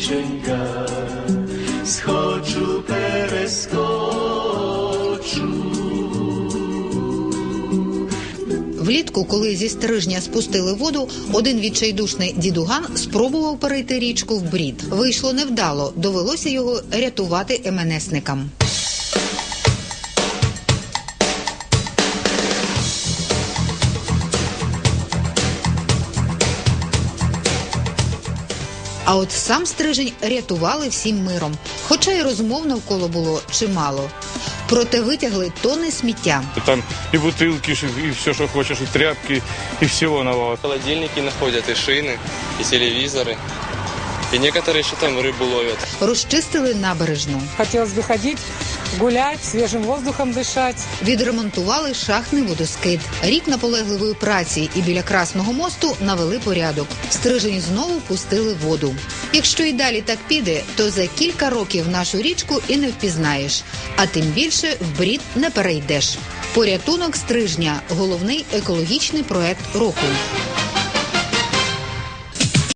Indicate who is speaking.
Speaker 1: річенька, схочу перескочу. Влітку, коли зі стрижня спустили воду, один відчайдушний дідуган спробував перейти річку в брід. Вийшло невдало, довелося його рятувати МНСникам. А от сам стрижень рятували всім миром, хоча й розмов навколо було чимало. Проте витягли тони сміття.
Speaker 2: Там и бутылки, и все, что хочешь, и тряпки, и всего навала.
Speaker 3: Холодильники находят, и шины, и телевизоры. И некоторые еще там рыбу ловят.
Speaker 1: Розчистили набережну,
Speaker 4: Хотелось бы ходить, гулять, свежим воздухом дышать.
Speaker 1: відремонтували шахтний водоскид. Рік наполегливої праці і біля красного мосту навели порядок. Стрижень знову пустили воду. Якщо і далі так піде, то за кілька років нашу річку і не впізнаєш, а тим більше в брід не перейдеш. Порятунок стрижня головний екологічний проект року.